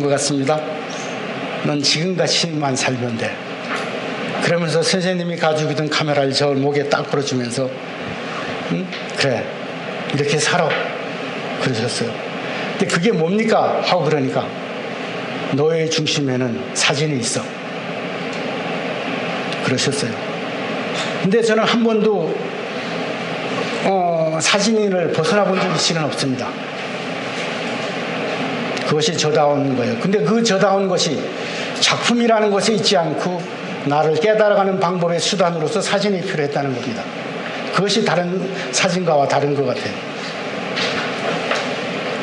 것 같습니다. 넌 지금 같이만 살면 돼. 그러면서 선생님이 가지고 있던 카메라를 저 목에 딱 걸어주면서 응? 그래 이렇게 살아 그러셨어요. 근데 그게 뭡니까 하고 그러니까 너의 중심에는 사진이 있어 그러셨어요. 근데 저는 한 번도 어, 사진을 벗어나 본 적이 실은 없습니다. 그것이 저다운 거예요. 근데 그 저다운 것이 작품이라는 것에 있지 않고 나를 깨달아가는 방법의 수단으로서 사진이 필요했다는 겁니다. 그것이 다른 사진가와 다른 것 같아요.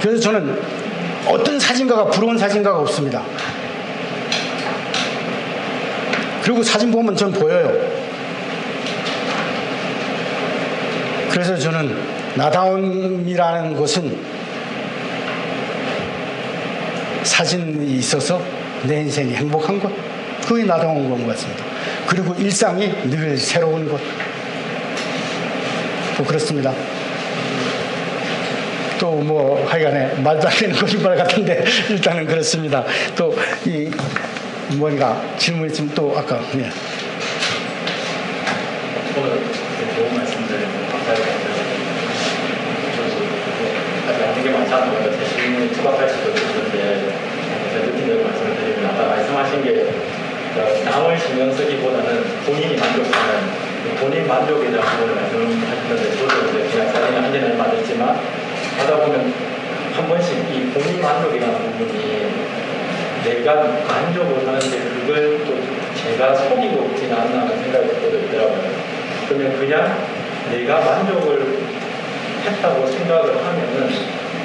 그래서 저는 어떤 사진가가 부러운 사진가가 없습니다. 그리고 사진 보면 전 보여요. 그래서 저는 나다움이라는 것은 사진이 있어서 내 인생이 행복한 것. 그게 나다운 건것 같습니다. 그리고 일상이 늘 새로운 것. 뭐 그렇습니다. 또 뭐 하여간에 안 되는 거짓말 같은데 일단은 그렇습니다. 또 이 뭔가 질문 있으면 또 아까 네. 오늘 이렇게 좋은 말씀들 감사드립니다. 아직 안 되게 많지 않은 것제 질문이 투박할 수도 있는데 제가 말씀을 드리면 아까 말씀하신 게 어, 남을 신경 쓰기보다는 본인이 만족하는 그 본인 만족에 대한 부분을 말씀하셨는데 저도 이제 그냥 사진을 한 개는 됐지만 하다 보면 한 번씩 이 본인 만족이라는 부분이 내가 만족을 하는데 그걸 또 제가 속이고 있지는 않나 하는 생각이 들더라고요. 그러면 그냥 내가 만족을 했다고 생각을 하면은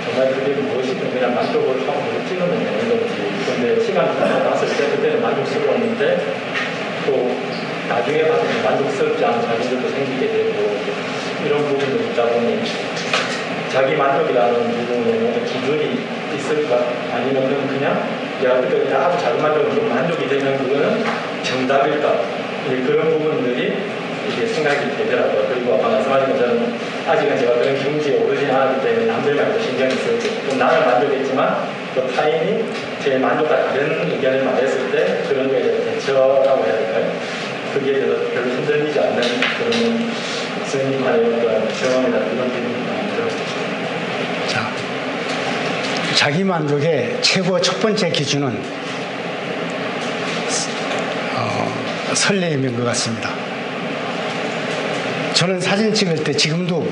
정말 그게 무엇이든 그냥 만족을 하고 찍으면 되는 건지 근데 시간이 지나갔을 때 그때는 만족스러웠는데 또 나중에 봐서 만족스럽지 않은 자기들도 생기게 되고 이런 부분도 있다 보니 자기 만족이라는 부분에 기준이 있을까? 아니면 그냥 야, 그때 아주 작은 만족은 좀 만족이 되면 그거는 정답일까? 그런 부분들이 이게 생각이 되더라고요. 그리고 아까 말씀하신 것처럼 아직은 제가 그런 경지에 오르지 않았기 때문에 남들 말도 신경이 쓰고 또 나는 만족했지만 또 타인이 제 만족과 다른 의견을 말했을 때 그런 거에 대해서 대처라고 해야 될까요? 대해서 별로 흔들리지 않는 그런 스님만의 어떤 경험이나 많이 들었습니다. 자, 자기 만족의 최고 첫 번째 기준은 어, 설레임인 것 같습니다. 저는 사진 찍을 때 지금도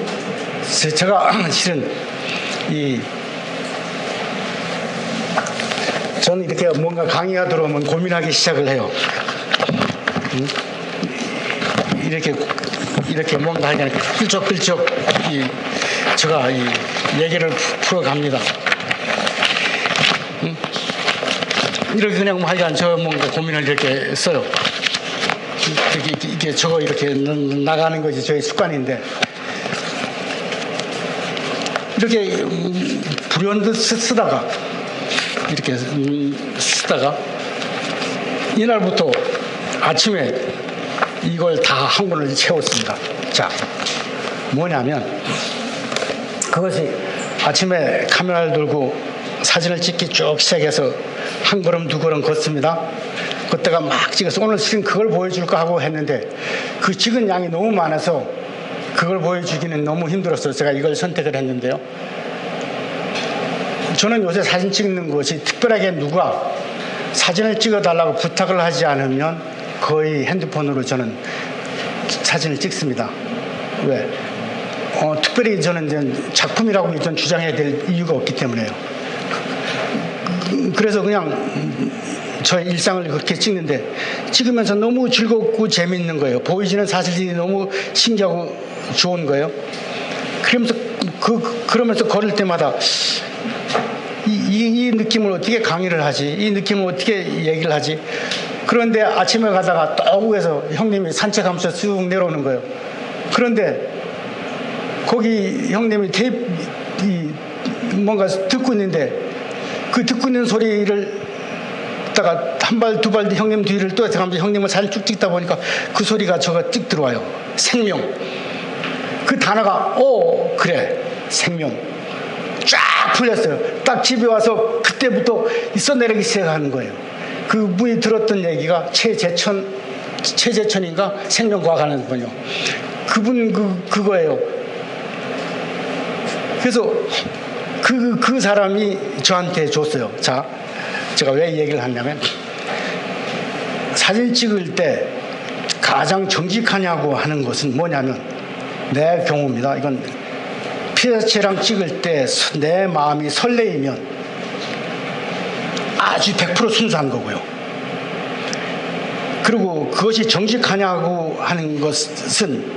제- 제가 실은 이 저는 이렇게 뭔가 강의가 들어오면 고민하기 시작을 해요. 음? 이렇게 이렇게 뭔가 하니까 끌적끌적 이 제가 이 얘기를 푸- 풀어갑니다. 음? 이렇게 그냥 뭐 하여간 저 뭔가 고민을 이렇게 써요. 이렇게, 이렇게 저거 이렇게 나- 나가는 것이 저의 습관인데 이렇게 음, 불현듯 쓰- 쓰다가 이렇게 음, 쓰다가 이날부터 아침에 이걸 다 한 권을 채웠습니다. 자, 뭐냐면 그것이 아침에 카메라를 들고 사진을 찍기 쭉 시작해서 한 걸음 두 걸음 걷습니다. 그때가 막 찍어서 오늘 지금 그걸 보여줄까 하고 했는데 그 찍은 양이 너무 많아서 그걸 보여주기는 너무 힘들었어요. 제가 이걸 선택을 했는데요. 저는 요새 사진 찍는 것이 특별하게 누가 사진을 찍어달라고 부탁을 하지 않으면 거의 핸드폰으로 저는 사진을 찍습니다. 왜? 어, 특별히 저는 이제 작품이라고 전 주장해야 될 이유가 없기 때문에요. 그래서 그냥 저의 일상을 그렇게 찍는데 찍으면서 너무 즐겁고 재밌는 거예요. 보이지는 사실이 너무 신기하고 좋은 거예요. 그러면서 그 그러면서 걸을 때마다 이, 느낌을 어떻게 강의를 하지? 이 느낌을 어떻게 얘기를 하지? 그런데 아침에 가다가 또 위에서 형님이 산책하면서 쑥 내려오는 거예요. 그런데 거기 형님이 테이프 이 뭔가 듣고 있는데 그 듣고 있는 소리를 다가 한 발 두 발 형님 뒤를 또 들어가면서 형님을 사진 쭉 찍다 보니까 그 소리가 저가 찍 들어와요. 생명. 그 단어가 오 그래 생명. 쫙 풀렸어요. 딱 집에 와서 그때부터 써내리기 시작하는 거예요. 그 분이 들었던 얘기가 최재천, 최재천인가 생명과학 하는 분이요. 그분 그, 그거예요. 그래서 그, 그 사람이 저한테 줬어요. 자, 제가 왜 얘기를 하냐면 사진 찍을 때 가장 정직하냐고 하는 것은 뭐냐면 내 경우입니다. 이건 피사체랑 찍을 때 내 마음이 설레이면 아주 100% 순수한 거고요. 그리고 그것이 정직하냐고 하는 것은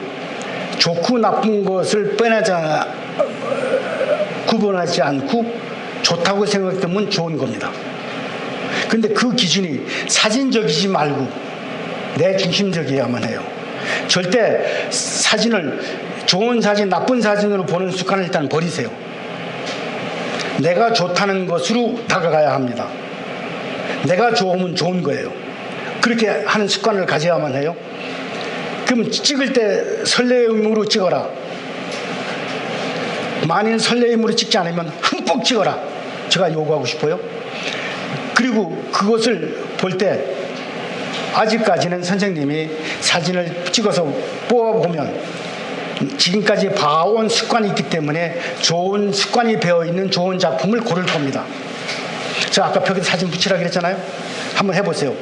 좋고 나쁜 것을 빼내지 않- 구분하지 않고 좋다고 생각되면 좋은 겁니다. 근데 그 기준이 사진적이지 말고 내 중심적이어야만 해요. 절대 사진을 좋은 사진, 나쁜 사진으로 보는 습관을 일단 버리세요. 내가 좋다는 것으로 다가가야 합니다. 내가 좋으면 좋은 거예요. 그렇게 하는 습관을 가져야만 해요. 그럼 찍을 때 설레임으로 찍어라. 만일 설레임으로 찍지 않으면 흠뻑 찍어라. 제가 요구하고 싶어요. 그리고 그것을 볼 때 아직까지는 선생님이 사진을 찍어서 뽑아보면 지금까지 봐온 습관이 있기 때문에 좋은 습관이 배어 있는 좋은 작품을 고를 겁니다. 저 아까 벽에 사진 붙이라 그랬잖아요. 한번 해보세요.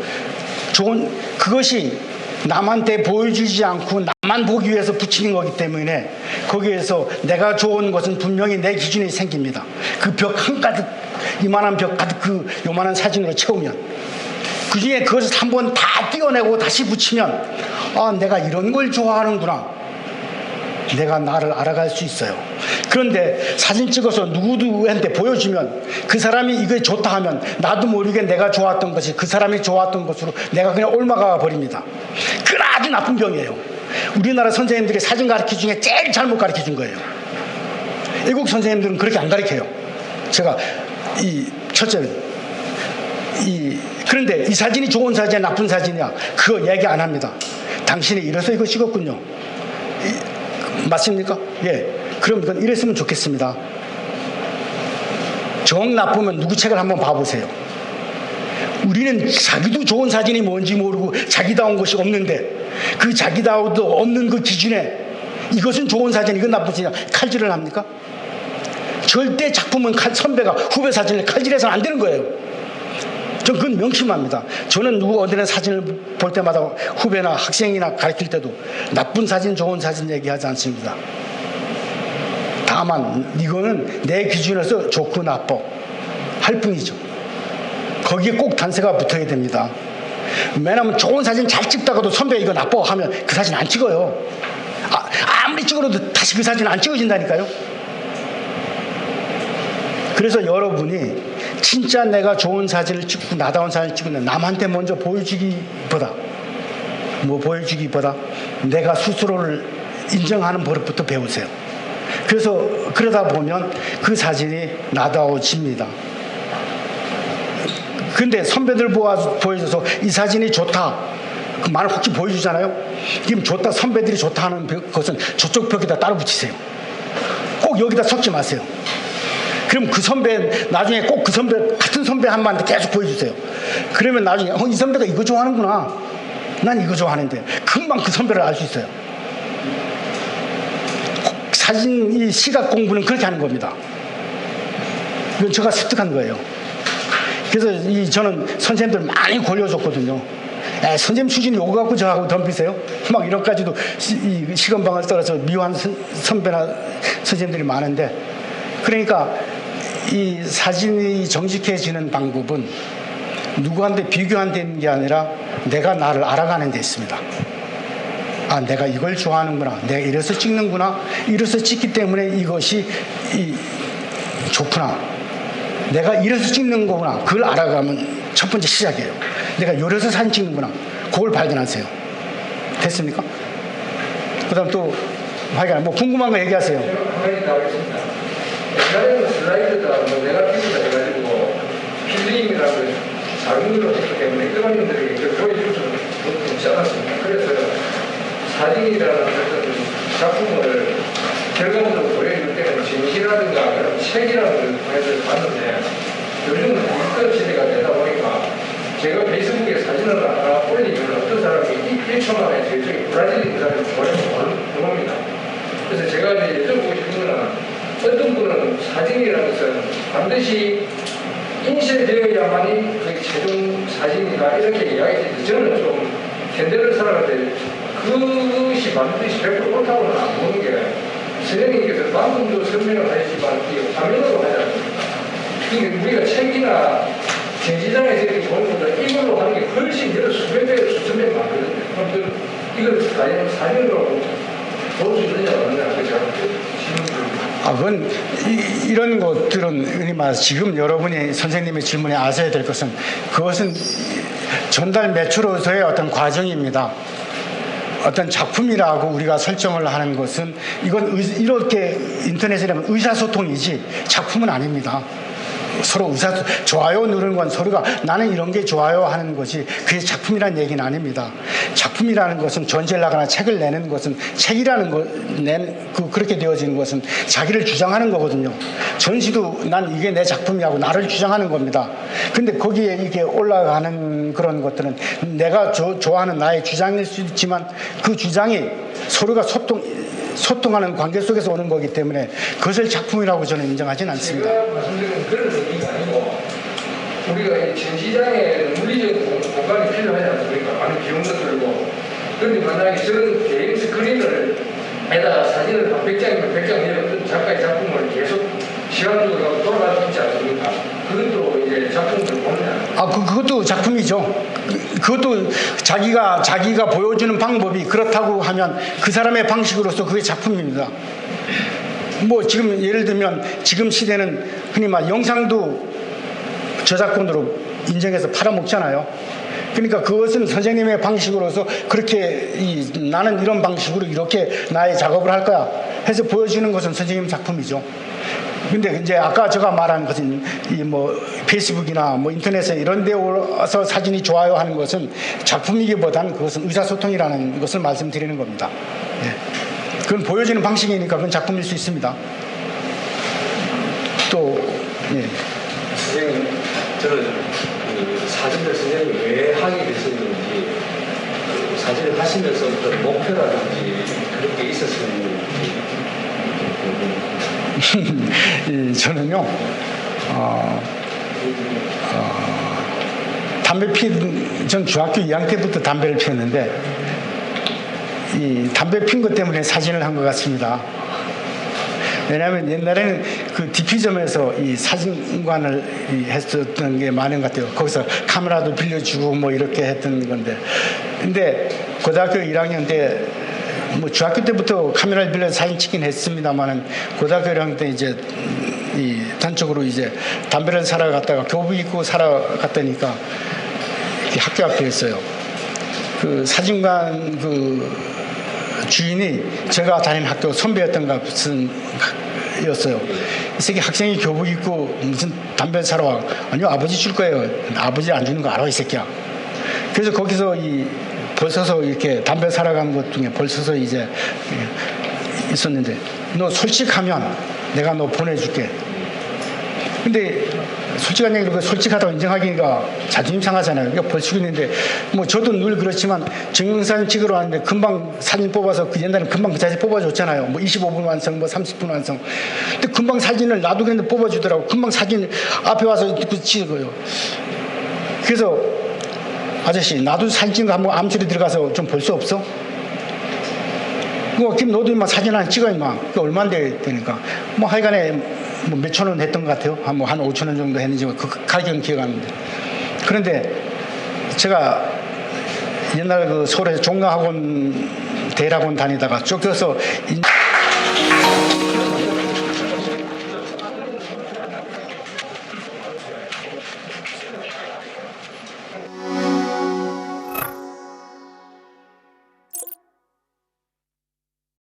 좋은 그것이 남한테 보여주지 않고 나만 보기 위해서 붙이는 거기 때문에 거기에서 내가 좋은 것은 분명히 내 기준이 생깁니다. 그 벽 한 가득 이만한 벽 가득 그 요만한 사진으로 채우면 그 중에 그것을 한번 다 띄어내고 다시 붙이면 아 내가 이런 걸 좋아하는구나. 내가 나를 알아갈 수 있어요. 그런데 사진 찍어서 누구누구한테 보여주면 그 사람이 이게 좋다 하면 나도 모르게 내가 좋았던 것이 그 사람이 좋았던 것으로 내가 그냥 옮아가 버립니다. 그건 아주 나쁜 병이에요. 우리나라 선생님들이 사진 가르치 중에 제일 잘못 가르쳐 준 거예요. 외국 선생님들은 그렇게 안 가르쳐요. 제가 이 첫째 이 그런데 이 사진이 좋은 사진이야 나쁜 사진이야 그거 얘기 안 합니다. 당신이 이래서 이거 찍었군요. 이- 맞습니까? 예. 그럼 이건 이랬으면 좋겠습니다. 정 나쁘면 누구 책을 한번 봐보세요. 우리는 자기도 좋은 사진이 뭔지 모르고 자기다운 것이 없는데 그 자기다워도 없는 그 기준에 이것은 좋은 사진, 이건 나쁜 사진, 칼질을 합니까? 절대 작품은 칼- 선배가 후배 사진을 칼질해서는 안 되는 거예요. 전 그건 명심합니다. 저는 누구 어디나 사진을 볼 때마다 후배나 학생이나 가르칠 때도 나쁜 사진, 좋은 사진 얘기하지 않습니다. 다만 이거는 내 기준에서 좋고 나빠 할 뿐이죠. 거기에 꼭 단서가 붙어야 됩니다. 왜냐하면 좋은 사진 잘 찍다가도 선배 이거 나빠 하면 그 사진 안 찍어요. 아, 아무리 찍어도 다시 그 사진 안 찍어진다니까요. 그래서 여러분이 진짜 내가 좋은 사진을 찍고 나다운 사진을 찍으면 남한테 먼저 보여주기보다 뭐 보여주기보다 내가 스스로를 인정하는 버릇부터 배우세요. 그래서 그러다 보면 그 사진이 나다워집니다. 근데 선배들 보여줘서 이 사진이 좋다. 그 말을 혹시 보여주잖아요. 그럼 좋다, 선배들이 좋다 하는 벽- 것은 저쪽 벽에다 따로 붙이세요. 꼭 여기다 섞지 마세요. 그럼 그 선배 나중에 꼭 그 선배 같은 선배 한 번한테 계속 보여주세요. 그러면 나중에 어, 이 선배가 이거 좋아하는구나. 난 이거 좋아하는데 금방 그 선배를 알 수 있어요. 사진 이 시각 공부는 그렇게 하는 겁니다. 이건 제가 습득한 거예요. 그래서 이 저는 선생님들 많이 골려줬거든요. 에, 선생님 수준 요거 갖고 저하고 덤비세요? 막 이런까지도 시, 떨어서 미워한 선, 선배나 선생님들이 많은데 그러니까 이 사진이 정직해지는 방법은 누구한테 비교하는 게 아니라 내가 나를 알아가는 데 있습니다. 아, 내가 이걸 좋아하는구나. 내가 이래서 찍는구나. 이래서 찍기 때문에 이것이 이, 좋구나. 내가 이래서 찍는 거구나. 그걸 알아가면 첫 번째 시작이에요. 내가 이래서 사진 찍는구나. 그걸 발견하세요. 됐습니까? 그 다음 또, 뭐 궁금한 거 얘기하세요. 옛날에는 슬라이드가 뭐 네가티브가 돼가지고 필름이라고 작은 걸로 했기 때문에 일반인들에게 이걸 보여줄 수는 없지 않았습니다. 그래서 사진이라는 어떤 작품을 결과물로 보여줄 때는 진실하든가 그런 책이라는 것을 봤는데 요즘은 디지털 시대가 되다 보니까 제가 페이스북에 사진을 하나 올리면 어떤 사람이 1초 만에 제 저기 브라질 인사를 보내서 모릅니다. 그래서 제가 이제 여쭤보고 싶은 거는 어떤 분은 사진이라는 것은 반드시 인쇄되어야만이 그 최종 사진이다 이렇게 이야기했는데 저는 좀 현대를 살아갈 때 그것이 반드시 100% 옳다고는 안 보는 게 선생님께서 방금도 설명을 하셨지만 이 화면으로 하지 않습니까? 그러니까 우리가 책이나 전시장에서 이렇게 보는 것보다 이걸로 하는 게 훨씬 여러 수백 배, 수천 배 많거든요. 그럼 그 이걸 사진, 사진으로 볼 수 있느냐 없느냐 그제가 질문드립니다. 아, 그건 이, 런 것들은 말해서 지금 여러분이 선생님의 질문에 아셔야 될 것은 그것은 전달 매출로서의 어떤 과정입니다. 어떤 작품이라고 우리가 설정을 하는 것은 이건 의- 이렇게 인터넷에 하면 의사소통이지 작품은 아닙니다. 서로 의사 좋아요 누르는 건 서로가 나는 이런 게 좋아요 하는 것이 그게 작품이라는 얘기는 아닙니다. 작품이라는 것은 전시를 나가나 책을 내는 것은 책이라는 것 낸 그 그렇게 되어지는 것은 자기를 주장하는 거거든요. 전시도 난 이게 내 작품이라고 나를 주장하는 겁니다. 근데 거기에 이게 올라가는 그런 것들은 내가 조- 좋아하는 나의 주장일 수 있지만 그 주장이 서로가 소통 소통하는 관계 속에서 오는 거기 때문에 그것을 작품이라고 저는 인정하지는 않습니다. 우리가 이 전시장에 물리적인 공- 공간이 필요하지 않습니까? 많은 비용도 들고 그런데 만약에 저런 개인 스크린을 에다가 사진을 한 100장이면 100장 내에 어떤 작가의 작품을 계속 시간적으로 돌아갈 수 있지 않습니까? 그것도 이제 작품을 보느냐 아, 그, 그것도 작품이죠. 그- 그것도 자기가, 자기가 보여주는 방법이 그렇다고 하면 그 사람의 방식으로서 그게 작품입니다. 뭐 지금 예를 들면 지금 시대는 흔히 말 영상도 저작권으로 인정해서 팔아먹잖아요. 그러니까 그것은 선생님의 방식으로서 그렇게 이, 나는 이런 방식으로 이렇게 나의 작업을 할 거야 해서 보여주는 것은 선생님 작품이죠. 근데 이제 아까 제가 말한 것은 이 뭐 페이스북이나 뭐 인터넷에 이런 데 올라서 사진이 좋아요 하는 것은 작품이기보다는 그것은 의사소통이라는 것을 말씀드리는 겁니다. 예. 그건 보여지는 방식이니까 그건 작품일 수 있습니다. 또, 예. 선생님, 저는 그 사진을 선생님이 왜 하게 되셨는지, 그 사진을 하시면서 어떤 목표라든지 그런 게 있었는지 저는요, 어, 어, 담배 피는, 전 중학교 2학년 때부터 담배를 피웠는데, 이 담배 핀 것 때문에 사진을 한 것 같습니다. 왜냐하면 옛날에는 그 디피점에서 이 사진관을 이 했었던 게 많은 것 같아요. 거기서 카메라도 빌려주고 뭐 이렇게 했던 건데. 근데 고등학교 1학년 때 뭐 중학교 때부터 카메라를 빌려 서 사진 찍긴 했습니다만은 고등학교 1학년 때 이제 이 단적으로 이제 담배를 사러 갔다가 교복 입고 사러 갔다니까 이 학교 앞에였어요. 그 사진관 그 주인이 제가 다니는 학교 선배였던가 무슨 였어요. 이 새끼 학생이 교복 입고 무슨 담배 사러 와. 아니요 아버지 줄 거예요. 아버지 안 주는 거 알아 이 새끼야. 그래서 거기서 이 벌써서 이렇게 담배 사러 간것 중에 벌써서 이제 있었는데 너 솔직하면 내가 너 보내줄게. 근데 솔직한 얘기로 그 솔직하다고 인정하기가 자존심 상하잖아요. 그러니까 벌칙이 있는데 뭐 저도 늘 그렇지만 증명사진 찍으러 왔는데 금방 사진 뽑아서 그 옛날에 금방 그 사진 뽑아줬잖아요. 뭐 25분 완성, 뭐 30분 완성. 근데 금방 사진을 그랬는데 뽑아주더라고. 금방 사진 앞에 와서 그 찍어요. 그래서 아저씨 나도 사진 찍는 거 한번 암술이 들어가서 좀 볼 수 없어? 뭐, 김 너도 임마 사진 하나 찍어 임마. 그 얼마인데 되니까. 뭐 하여간에 뭐 몇천 원 했던 것 같아요. 한 뭐한 오천 원 정도 했는지 그 가격은 기억 안 나는데. 그런데 제가 옛날 그 서울에서 종가학원 대학원 다니다가 쫓겨서 인-